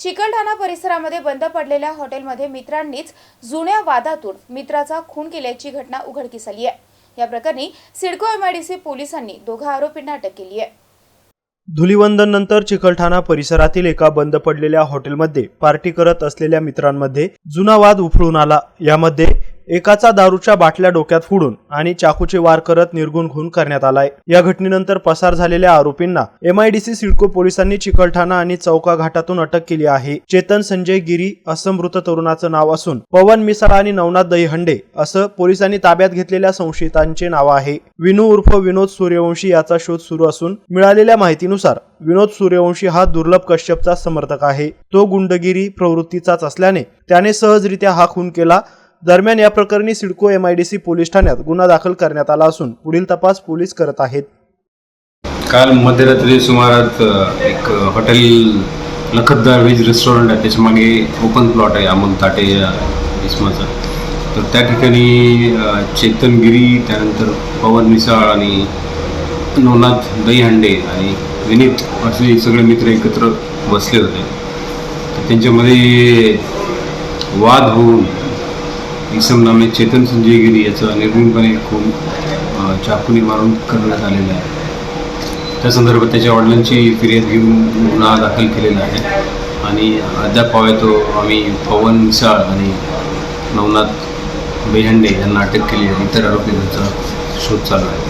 चिकलठाणा परिसरामध्ये बंद पडलेल्या हॉटेलमध्ये मित्रांनीच जुन्या वादातून मित्राचा खून केल्याची घटना उघडकीस आली आहे. या प्रकरणी सिडको एमआयडीसी पोलिसांनी दोघा आरोपींना अटक केली आहे. धुलिवंदननंतर चिकलठाणा परिसरातील एका बंद पडलेल्या हॉटेलमध्ये पार्टी करत असलेल्या मित्रांमध्ये जुना वाद उफळून आला. यामध्ये एकाचा दारूच्या बाटल्या डोक्यात फोडून आणि चाकूचे वार करत निर्गुण खून करण्यात आलाय. या घटनेनंतर पसार झालेल्या आरोपींना एमआयडीसी सिडको पोलिसांनी चिकलठाणा आणि चौका घाटातून अटक केली आहे. चेतन संजय गिरी असं मृत तरुणाचं नाव असून पवन मिसाळ आणि नवनाथ दहीहंडे असं पोलिसांनी ताब्यात घेतलेल्या संशयितांचे नाव आहे. विनू उर्फ विनोद सूर्यवंशी याचा शोध सुरू असून मिळालेल्या माहितीनुसार विनोद सूर्यवंशी हा दुर्लभ कश्यपचा समर्थक आहे. तो गुंडगिरी प्रवृत्तीचाच असल्याने त्याने सहजरित्या हा खून केला दरम्यान या प्रकरणी सिडको एमआयडीसी पोलीस ठाण्यात गुन्हा दाखल करण्यात आला असून पुढील तपास पोलीस करत आहेत. काल मध्यरात्री सुमारात एक हॉटेल लखतदार व्हेज रेस्टॉरंट आहे. त्याच्यामागे ओपन प्लॉट आहे अमोल ताटे इसमाचा. तर त्या ठिकाणी चेतनगिरी चेतन गिरी त्यानंतर पवन मिसाळ आणि नवनाथ दहीहंडे आणि विनीत असे सगळे मित्र एकत्र बसले होते. त्यांच्यामध्ये वाद होऊन इसम नामे चेतन संजय गिरी याचं निर्गुणपणे खून चाकूने मारून करण्यात आलेला आहे. त्या संदर्भात त्याच्या वडिलांची फिर्याद घेऊन गुन्हा दाखल केलेला आहे. आणि अद्याप हवा तो आम्ही पवन मिसाळ आणि नवनाथ बेहंडे यांना अटक केली आहे. इतर आरोपी त्यांचा शोध चालू आहे.